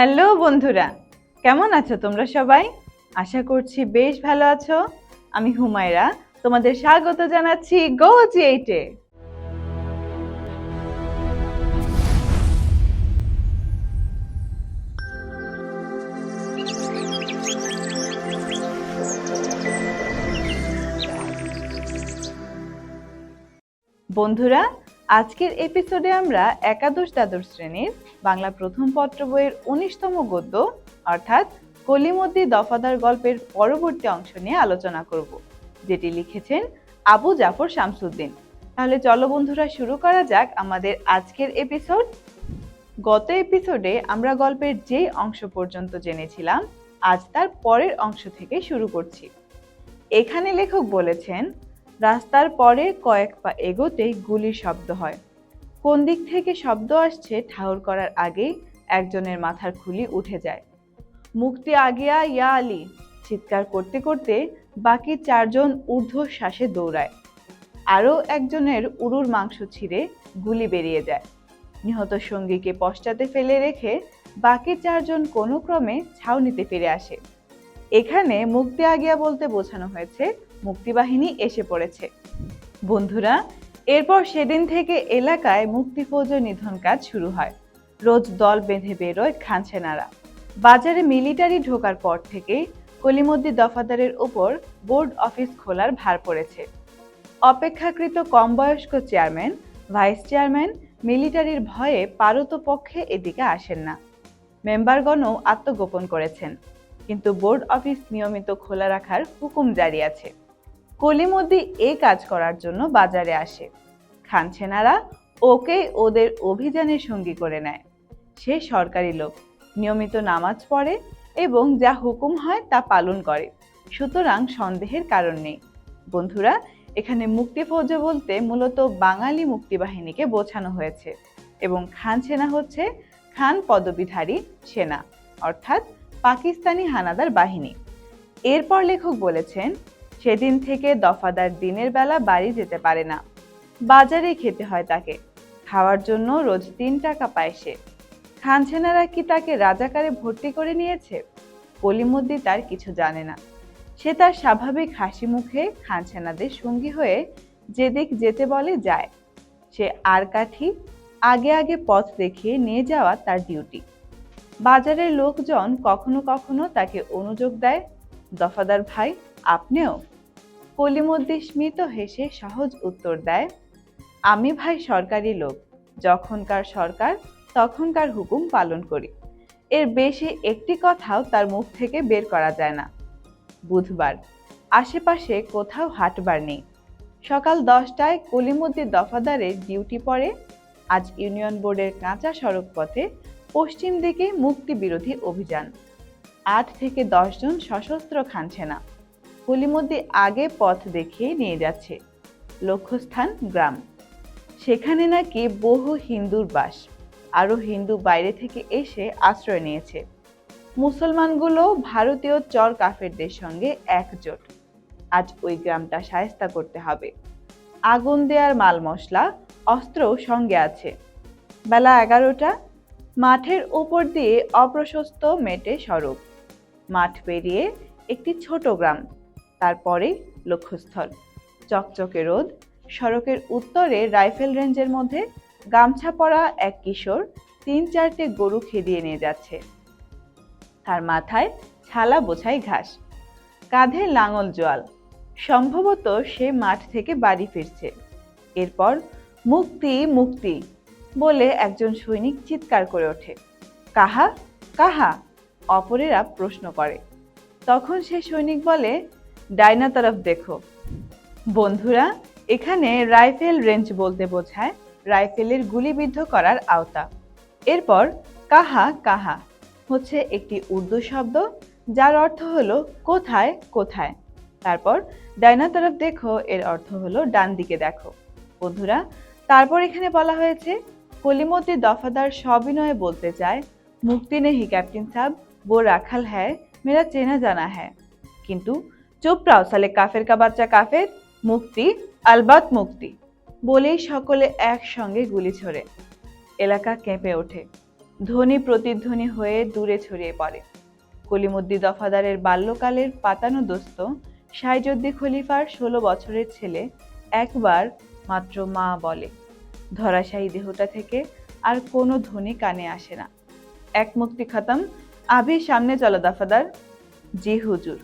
Hello বন্ধুরা, কেমন আছো তোমরা সবাই? আশা করছি বেশ ভালো আছো। আমি হুমায়রা, তোমাদের স্বাগত জানাচ্ছি গো জি এইটে বন্ধুরা আজকের এপিসোডে আমরা একাদশ দ্বাদশ শ্রেণির বাংলা প্রথম পত্র বইয়ের উনিশতম গদ্য, অর্থাৎ কলিমদ্দি দফাদার গল্পের পরবর্তী অংশ নিয়ে আলোচনা করব, যেটি লিখেছেন আবু জাফর শামসুদ্দিন। তাহলে চলো বন্ধুরা, শুরু করা যাক আমাদের আজকের এপিসোড গত এপিসোডে আমরা গল্পের যেই অংশ পর্যন্ত জেনেছিলাম, আজ তার পরের অংশ থেকে শুরু করছি। এখানে লেখক বলেছেন রাস্তার পরে কয়েক পা এগোতেই গুলির শব্দ হয়। কোন দিক থেকে শব্দ আসছে ঠাউর করার আগেই একজনের মাথার খুলি উঠে যায়। মুক্তি আগিয়া ইয়া আলী চিৎকার করতে করতে বাকি চারজন ঊর্ধ্ব শ্বাসে দৌড়ায়। আরও একজনের উরুর মাংস ছিঁড়ে গুলি বেরিয়ে যায়। নিহত সঙ্গীকে পশ্চাতে ফেলে রেখে বাকি চারজন কোনো ক্রমে ছাউনিতে ফিরে আসে। এখানে মুক্তি আগিয়া বলতে বোঝানো হয়েছে মুক্তিবাহিনী এসে পড়েছে। বন্ধুরা, এরপর সেদিন থেকে এলাকায় মুক্তিফৌজ নিধন কাজ শুরু হয়। রোজ দল বেঁধে বেরোয় খানছেনারা বাজারে মিলিটারি ঢোকার পর থেকেই কলিমদ্দি দফাদারের ওপর বোর্ড অফিস খোলার ভার পড়েছে। অপেক্ষাকৃত কম বয়স্ক চেয়ারম্যান, ভাইস চেয়ারম্যান মিলিটারির ভয়ে পারতপক্ষে এদিকে আসেন না। মেম্বারগণও আত্মগোপন করেছেন। কিন্তু বোর্ড অফিস নিয়মিত খোলা রাখার হুকুম জারি আছে। কলিমদ্দি এই কাজ করার জন্য বাজারে আসে। খানছেনারা ওকে ওদের অভিযানের সঙ্গী করে নেয়। সে সরকারি লোক, নিয়মিত নামাজ পড়ে এবং যা হুকুম হয় তা পালন করে। সুতরাং সন্দেহের কারণ নেই। বন্ধুরা, এখানে মুক্তিফৌজ বলতে মূলত বাঙালি মুক্তিবাহিনীকে বোঝানো হয়েছে এবং খান সেনা হচ্ছে খান পদবীধারী সেনা, অর্থাৎ পাকিস্তানি হানাদার বাহিনী। এরপর লেখক বলেছেন সেদিন থেকে দফাদার দিনের বেলা বাড়ি যেতে পারে না। বাজারে খেতে হয় তাকে। খাওয়ার জন্য রোজ তিন টাকা পায় সে। খানছেনারা কি তাকে রাজাকারে ভর্তি করে নিয়েছে? কলিমদ্দি তার কিছু জানে না। সে তার স্বাভাবিক হাসি মুখে খানছেনাদের সঙ্গী হয়ে যেদিক যেতে বলে যায়। সে আর কাঠি আগে আগে পথ দেখিয়ে নিয়ে যাওয়া তার ডিউটি। বাজারের লোকজন কখনো কখনো তাকে অনুযোগ দেয় দফাদার ভাই, আপনিও। কলিমদ্দি স্মিত হেসে সহজ উত্তর দেয়, আমি ভাই সরকারি লোক, যখনকার সরকার, তখনকার হুকুম পালন করি। এর বেশি একটি কথাও তার মুখ থেকে বের করা যায় না। বুধবার, আশেপাশে কোথাও হাটবার নেই। সকাল দশটায় কলিমদ্দি দফাদারের ডিউটি পড়ে, আজ ইউনিয়ন বোর্ডের কাঁচা সড়ক পথে পশ্চিম দিকে মুক্তি বিরোধী অভিযান। আট থেকে দশজন সশস্ত্র খানছে না কলিমদ্দি আগে পথ দেখিয়ে নিয়ে যাচ্ছে। লক্ষ্যস্থান গ্রাম। সেখানে নাকি বহু হিন্দুর বাস। আরও হিন্দু বাইরে থেকে এসে আশ্রয় নিয়েছে। মুসলমানগুলো ভারতীয় চর কাফেরদের সঙ্গে একজোট। আজ ওই গ্রামটা সায়স্তা করতে হবে। আগুন দেয়ার মাল মশলা অস্ত্র সঙ্গে আছে। বেলা এগারোটা, মাঠের উপর দিয়ে অপ্রশস্ত মেটে সড়ক। মাঠ পেরিয়ে একটি ছোট গ্রাম তারপরে লক্ষ্যস্থল। চকচকে রোদ, সড়কের উত্তরে রাইফেল রেঞ্জের মধ্যে গামছা পরা এক কিশোর তিন চারটে গরু খেদিয়ে নিয়ে যাচ্ছে। তার মাথায় ছালা বোঝাই ঘাস, কাঁধে লাঙল জোয়াল। সম্ভবত সে মাঠ থেকে বাড়ি ফিরছে। এরপর, মুক্তি মুক্তি বলে একজন সৈনিক চিৎকার করে ওঠে। কাহা কাহা? অপরেরা প্রশ্ন করে। তখন সে সৈনিক বলে, ডাইনা তরফ দেখো। বন্ধুরা, এখানে রাইফেল রেঞ্জ বলতে বোঝায় রাইফেলের গুলিবিদ্ধ করার আওতা। এরপর, কাহা কাহা হচ্ছে একটি উর্দু শব্দ, যার অর্থ হলো, কোথায় কোথায়? তারপর, ডাইনা তরফ দেখো এর অর্থ হলো, ডান দিকে দেখো। বন্ধুরা, তারপর এখানে বলা হয়েছে, কলিমতি দফাদার সবিনয়ে বলতে চায় মুক্তি নেহি ক্যাপ্টেন সাহেব वो রাখাল হ্যায় মেরা চেনা জানা হ্যায় কিন্তু চুপ রাও সালে কাফের কা বাচ্চা কাফের মুক্তি আলবাত মুক্তি বলেই সকলে একসঙ্গে গুলি ছোড়ে। এলাকা কেঁপে ওঠে। ধ্বনি প্রতিধ্বনি হয়ে দূরে ছড়িয়ে পড়ে। কলিমুদ্দি দফাদারের বাল্যকালের পাতানো দোস্ত, সাইজুদ্দি খলিফার ষোলো বছরের ছেলে একবার মাত্র মা বলে। ধরাশায়ী দেহটা থেকে আর কোনো ধ্বনি কানে আসে না। এক মুক্তি খতম আভি সামনে চলো দফাদার জি হুজুর,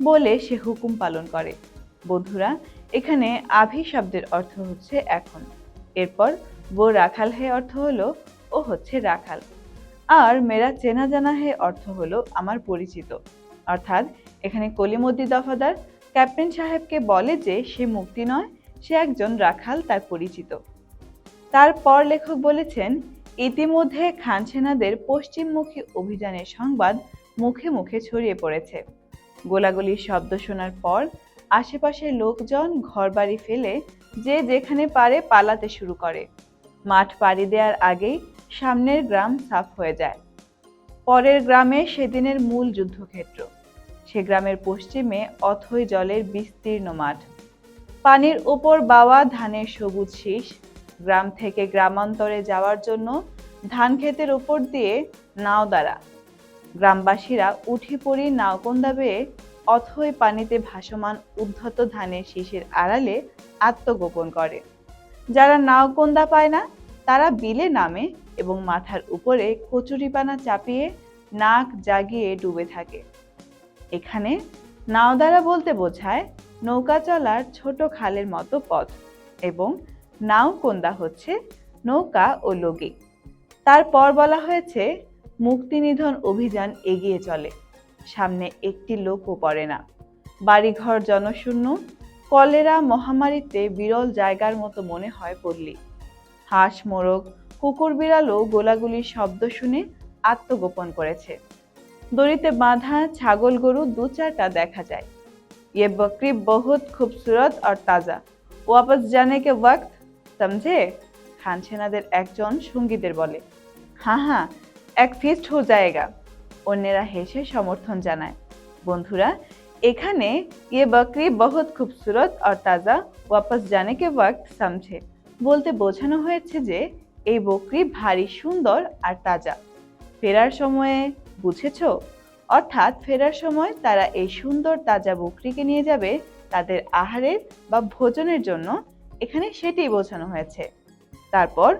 বলে সে হুকুম পালন করে। বন্ধুরা, এখানে আভি শব্দের অর্থ হচ্ছে এখন। এরপর ও রাখাল হে অর্থ হলো, ও হচ্ছে রাখাল। আর মেরা চেনা জানা হে অর্থ হলো, আমার পরিচিত। অর্থাৎ, এখানে কলিমদ্দি দফাদার, ক্যাপ্টেন সাহেবকে বলে যে সে মুক্তি নয়, সে একজন রাখাল, তার পরিচিত। তারপর লেখক বলেছেন ইতিমধ্যে খান সেনাদের পশ্চিমমুখী অভিযানের সংবাদ মুখে মুখে ছড়িয়ে পড়েছে। গোলাগুলির শব্দ শোনার পর আশেপাশের লোকজন ঘরবাড়ি ফেলে যে যেখানে পারে পালাতে শুরু করে। মাঠ পাড়ি দেওয়ার আগেই সামনের গ্রাম সাফ হয়ে যায়। পরের গ্রামে সেদিনের মূল যুদ্ধক্ষেত্র। সে গ্রামের পশ্চিমে অথই জলের বিস্তীর্ণ মাঠ। পানির ওপর বাওয়া ধানের সবুজ শীষ গ্রাম থেকে গ্রামান্তরে যাওয়ার জন্য ধান ক্ষেতের উপর দিয়ে নাও দ্বারা। গ্রামবাসীরা উঠি পড়ি নাওকন্দা বেয়ে অথই পানিতে ভাসমান উদ্ধত ধানের শীষের আড়ালে আত্মগোপন করে। যারা নাওকন্দা পায় না, তারা বিলে নামে এবং মাথার উপরে কচুরিপানা চাপিয়ে নাক জাগিয়ে ডুবে থাকে। এখানে নাও দ্বারা বলতে বোঝায় নৌকা চলার ছোট খালের মতো পথ এবং নাও কোন্দা হচ্ছে নৌকা ও লগি তারপর বলা হয়েছে মুক্তিনিধন অভিযান এগিয়ে চলে সামনে একটি লোকও পড়ে না বাড়িঘর জনশূন্য কলেরা মহামারীতে বিরল জায়গার মতো মনে হয় পল্লী হাঁস মোরগ কুকুর বিড়ালও গোলাগুলির শব্দ শুনে আত্মগোপন করেছে দড়িতে বাঁধা ছাগল গরু দু চারটা দেখা যায় ये बकरी बहुत खूबसूरत और ताज़ा वापस जाने के वक्त সমঝে খান সেনাদের একজন সঙ্গীদের বলে। হ্যাঁ হ্যাঁ এক ফিস্ট হো জায়গা, অন্যেরা হেসে সমর্থন জানায়। বন্ধুরা, এখানে ইয়ে বকরি বহুত খুবসুরত আর তাজা, ওয়াপাস জানে কে ওয়াক্ত সমঝে। বলতে বোঝানো হয়েছে যে, এই বকরি ভারী সুন্দর আর তাজা। ফেরার সময়ে, বুঝেছ? অর্থাৎ ফেরার সময় তারা এই সুন্দর তাজা বকরিকে নিয়ে যাবে তাদের আহারের বা ভোজনের জন্য এখানে সেটি বোঝানো হয়েছে। তারপর,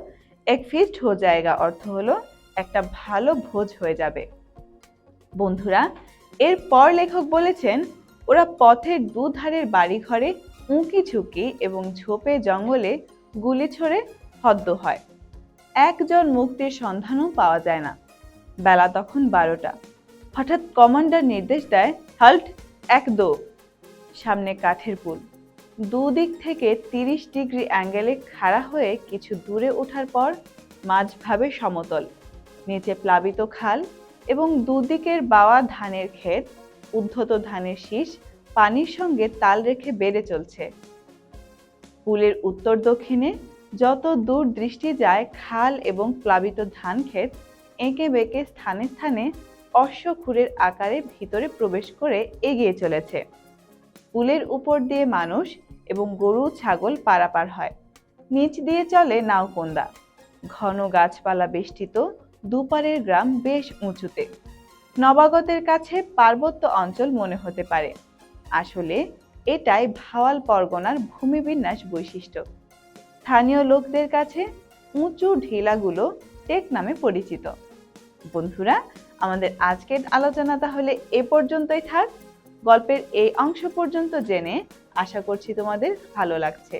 এক ফিস্ট হো জায়গা অর্থ হলো একটা ভালো ভোজ হয়ে যাবে। বন্ধুরা এরপর লেখক বলেছেন, ওরা পথের দুধারের বাড়িঘরে উঁকি ঝুঁকি এবং ঝোপে জঙ্গলে গুলি ছড়ে হদ্দ হয়। একজন মুক্তির সন্ধানও পাওয়া যায় না। বেলা তখন বারোটা। হঠাৎ কমান্ডার নির্দেশ দেয়, হাল্ট, এক দো। সামনে কাঠের পুল। দুদিক থেকে তিরিশ ডিগ্রি অ্যাঙ্গেলে খাড়া হয়ে কিছু দূরে ওঠার পর মাঝভাবে সমতল, নিচে প্লাবিত খাল এবং দুদিকের বাওয়া ধানের ক্ষেত, উদ্ধত ধানের শীষ পানির সঙ্গে তাল রেখে বেড়ে চলছে। পুলের উত্তর দক্ষিণে যত দূর দৃষ্টি যায় খাল এবং প্লাবিত ধান ক্ষেত, এঁকে বেঁকে স্থানে স্থানে অশ্বক্ষুরের আকারে ভিতরে প্রবেশ করে এগিয়ে চলেছে। পুলের উপর দিয়ে মানুষ এবং গরু, ছাগল পারাপার হয়। নিচ দিয়ে চলে নাওকন্দা। ঘন গাছপালা বেষ্টিত, দুপারের গ্রাম বেশ উঁচুতে। নবাগতের কাছে পার্বত্য অঞ্চল মনে হতে পারে। আসলে, এটাই ভাওয়াল পরগনার ভূমিবিন্যাস বৈশিষ্ট্য। স্থানীয় লোকদের কাছে উঁচু ঢিলাগুলো টেক নামে পরিচিত। বন্ধুরা, আমাদের আজকের আলোচনা তাহলে এ পর্যন্তই থাক। গল্পের এই অংশ পর্যন্ত জেনে আশা করছি তোমাদের ভালো লাগছে।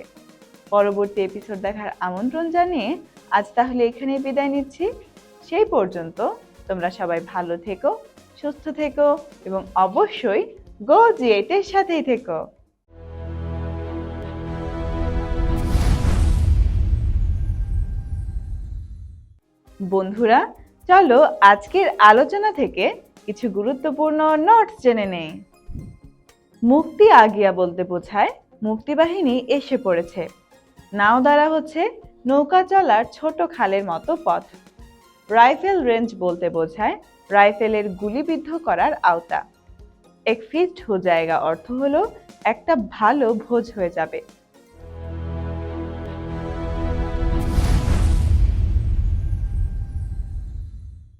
পরবর্তী এপিসোড দেখার আমন্ত্রণ জানিয়ে আজ তাহলে এখানেই বিদায় নিচ্ছি। সেই পর্যন্ত তোমরা সবাই ভালো থেকো, সুস্থ থেকো এবং অবশ্যই গো জিএটের সাথেই থেকো। বন্ধুরা, চলো আজকের আলোচনা থেকে কিছু গুরুত্বপূর্ণ নোটস জেনে নেই। মুক্তি আগিয়া বলতে বোঝায়, মুক্তিবাহিনী এসে পড়েছে। নাও দ্বারা হচ্ছে নৌকা চলার ছোট খালের মতো পথ। রাইফেল রেঞ্জ বলতে বোঝায়, রাইফেলের গুলিবিদ্ধ করার আওতা। এক ফিস্ট হো জায়গা অর্থ হলো একটা ভালো ভোজ হয়ে যাবে।